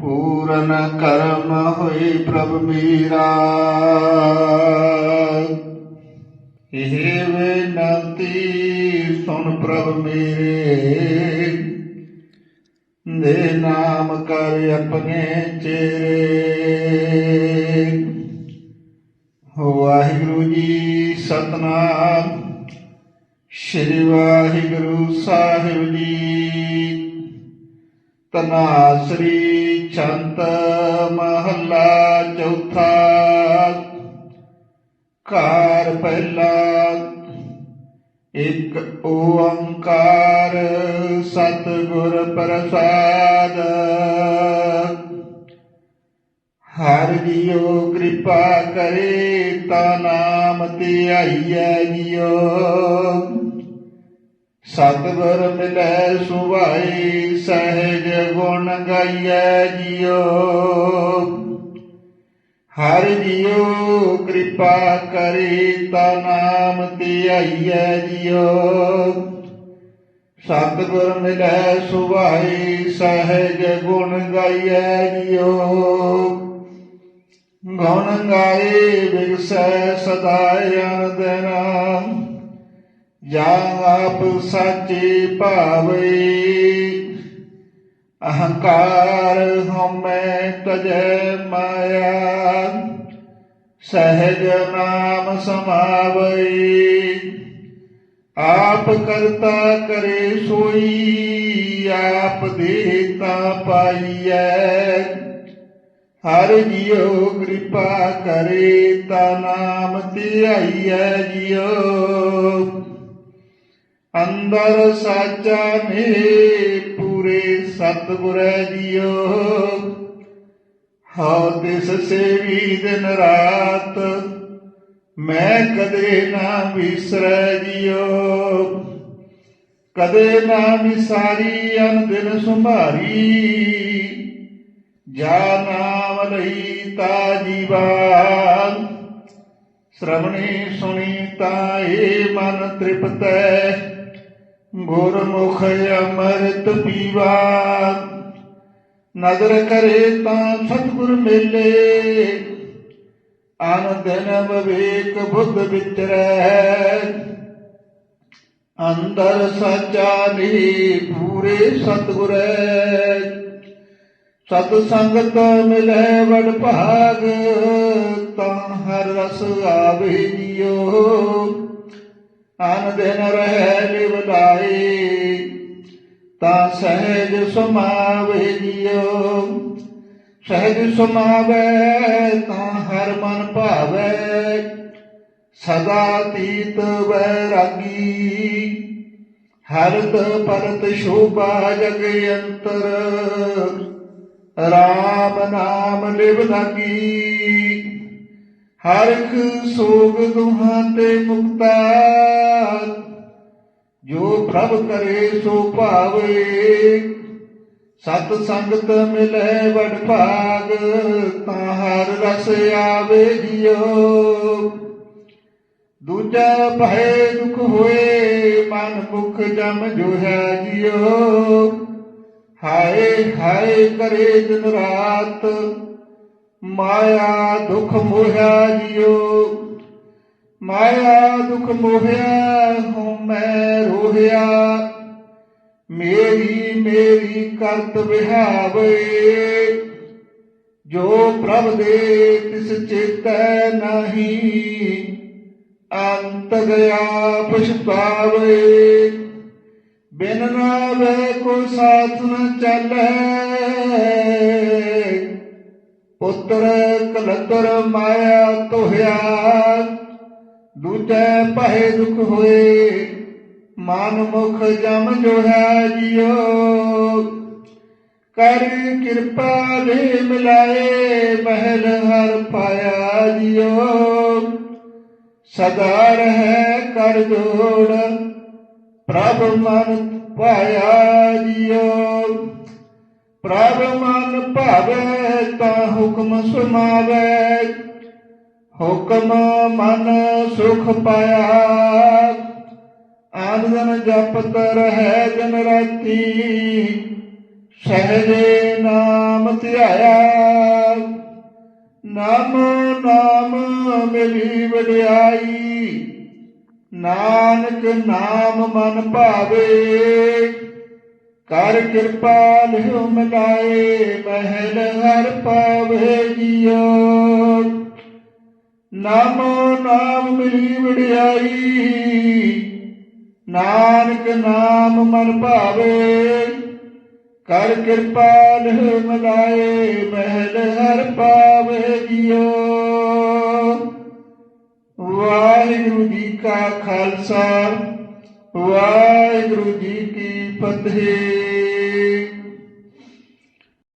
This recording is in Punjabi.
ਪੂਰਨ ਕਰਮ ਹੋਏ ਪ੍ਰਭ ਮੀਰਾ। ਇਹ ਬੇਨਤੀ ਸੁਣ ਪ੍ਰਭ ਮੇਰੇ। ਦੇ ਨਾਮ ਕਰ ਆਪਣੇ ਚੇਰੇ ਵਾਹਿਗੁਰੂ ਜੀ ਸਤਨਾਮ। ਸ਼੍ਰੀ ਵਾਹਿਗੁਰੂ ਸਾਹਿਬ ਜੀ। ਤਨਾਸਰੀ ਛੰਤ ਮਹੱਲਾ ਚੌਥਾ। ਕਾਰ ਪਹਿਲਾ, ਇੱਕ ਓੰਕਾਰ ਸਤਿਗੁਰ ਪ੍ਰਸਾਦ। ਹਰ ਜੀਓ ਕਿਰਪਾ ਕਰੇ ਤਾ ਨਾਮ ਧਿਆਈਐ ਜੀਓ ਸਤਿਗੁਰ ਮਿਲੈ ਸੁਭਾਈ, ਸਹਿਜ ਗੁਣ ਗਾਈਐ ਜੀਓ। ਹਰ ਜੀਓ ਕਿਰਪਾ ਕਰੀ ਤਾ ਨਾਮ ਧਿਆਈਐ ਜੀਓ। ਸਤਿਗੁਰ ਮਿਲੈ ਸੁਭਾਈ, ਸਹਿਜ ਗੁਣ ਗਾਈਐ ਜੀਓ। ਗੁਣ ਗਾਏ ਵਿਗਸੈ ਸਦਾ ਅਨੰਦਨਾ ਜਾਂ ਆਪ ਸਾਚੇ ਭਾਵੇ। ਅਹੰਕਾਰ ਹਉਮੈ ਤਜੈ ਮਾਇਆ। ਸਹਿਜ ਨਾਮ ਸਮਾਵਈ ਆਪ ਕਰਤਾ ਕਰੇ ਸੋਈ, ਆਪ ਦੇਤਾ ਪਾਈਐ। ਹਰ ਜੀਉ ਕਿਰਪਾ ਕਰੇ, ਤਾ ਨਾਮ ਧਿਆਈਐ ਜੀਉ। ਅੰਦਰ ਸਾਚਾ ਨੇ ਪੂਰੇ ਸਤਿਗੁਰੈ ਜੀਉ ਹਉ ਤਿਸ ਸੇਵੀ ਦਿਨ ਰਾਤ ਮੈਂ ਕਦੇ ਨਾ ਵਿਸਰੈ ਜੀਉ ਕਦੇ ਨਾ ਵਿਸਾਰੀ ਅਨ ਦਿਨ ਸੁਭਾਰੀ ਜਾ ਨਾਮ ਲਈ ਤਾ ਜੀਵਾਨ। ਸ਼ਰਵਣੀ ਸੁਣੀ ਤਾ ਏ ਮਨ ਤ੍ਰਿਪਤੈ। ਗੁਰਮੁਖ ਅੰਮ੍ਰਿਤ ਪੀਵਾ। ਨਦਰ ਕਰੇ ਤਾਂ ਸਤਿਗੁਰ ਮੇਲੇ। ਆਨੰਦਨ ਵਿਵੇਕ ਬੁੱਧ ਵਿਚਰੈ ਅੰਦਰ ਸਚਾ ਨੀ ਪੂਰੇ ਸਤਿਗੁਰੈ। ਸਤ ਸੰਗਤ ਮਿਲੈ ਵਡ ਭਾਗ, ਤਾਂ ਹਰ ਰਸ ਆਵੇ ਜੀਓ ਅਨ ਦਿਨ ਰਹਿ ਲਿਵ ਲਾਏ ਤਾਂ ਸਹਿਜ ਸਮਾਵੇ ਜੀਓ। ਸਹਿਜ ਸਮਾਵੇ ਤਾਂ ਹਰ ਮਨ ਭਾਵੇ, ਸਦਾ ਤੀਤ ਵੈਰਾਗੀ। ਹਰਤ ਪਰਤ ਸ਼ੋਭਾ ਜਗ ਅੰਤਰ, ਰਾਮ ਨਾਮ ਲਿਵ ਲਾਗੀ। ਹਰ ਇੱਕ ਸੋਗ ਦੁਹਾਂ ਤੇ ਮੁਕਤਾ। ਜੋ ਪ੍ਰਭ ਕਰੇ ਸੋ ਭਾਵੇ। ਸਤ ਸੰਗਤ ਮਿਲੇ ਵਡ ਭਾਗ, ਤਾਂ ਹਰ ਰਸ ਆਵੇ ਜਿਉ ਦੂਜਾ ਭੈ ਦੁਖ ਹੋਏ, ਮਨ ਮੁਖ ਜਮ ਜੋ ਹੈ ਜਿਉ ਹਾਏ ਹਾਏ ਕਰੇ ਦਿਨ ਰਾਤ ਮਾਇਆ ਦੁਖ ਮੋਹਿਆ ਜਿਉ ਮਾਇਆ ਦੁਖ ਮੋਹਿਆ, ਹਉ ਮੈਂ ਰੋਹਿਆ। ਮੇਰੀ ਮੇਰੀ ਕਰਤ ਵਿਹਾਵੇ। ਜੋ ਪ੍ਰਭ ਦੇ ਤਿਸ ਚੇਤੈ ਨਹੀਂ, ਅੰਤ ਗਿਆ ਪਛਤਾਵੇ। ਬਿਨ ਨਾ ਵੇ ਕੋ ਸਾਥ ਨ ਚੱਲੈ। ਪੁੱਤਰ ਕਲਤਰ ਮਾਇਆ ਤੋਹਿਆ। ਦੂਜੈ ਪਹਿ ਦੁਖ ਹੋਏ, ਮਨ ਮੁਖ ਜਮ ਜੋ ਜਿਉ ਕਰ ਕਿਰਪਾ ਲੈ ਮਿਲਾਏ, ਮਹਿਲ ਹਰ ਪਾਇਆ ਜਿਉ ਸਦਾ ਰਹਿ ਕਰ ਜੋੜ, ਪ੍ਰਭ ਮਨ ਪਾਇਆ ਜਿਉ ਪ੍ਰਭ ਮਨ ਭਾਵੇ ਤਾਂ ਹੁਕਮ ਸੁਨਾਵੇ ਹੁਕਮ ਮਨ ਸੁਖ ਪਾਇਆ। ਆਨੰਦਨ ਜਪਤ ਰਹਿ ਜਨ ਰਾਤੀ। ਸਹਜੇ ਨਾਮ ਨਾਮ ਧਿਆਇਆ। ਨਾਮ ਨਾਮ ਮਿਲੀ ਵਡਿਆਈ। ਨਾਨਕ ਨਾਮ ਮਨ ਭਾਵੇ। ਕਰ ਕਿਰਪਾਲ ਲਿਹੁ ਮਿਲਾਏ, ਮਹਿਲ ਹਰ ਪਾਵੇ ਜੀਓ। ਨਾਮ ਨਾਮ ਮਿਲੀ ਵਡਿਆਈ, ਨਾਨਕ ਨਾਮ ਮਨ ਭਾਵੇ। ਕਰ ਕਿਰਪਾਲ ਲਿਹੁ ਮਿਲਾਏ, ਮਹਿਲ ਹਰ ਪਾਵੇ ਜੀਓ। ਵਾਹਿਗੁਰੂ ਜੀ ਕਾ ਖਾਲਸਾ। ਵਾਹਿਗੁਰੂ ਜੀ ਕੀ ਫਤਿਹ।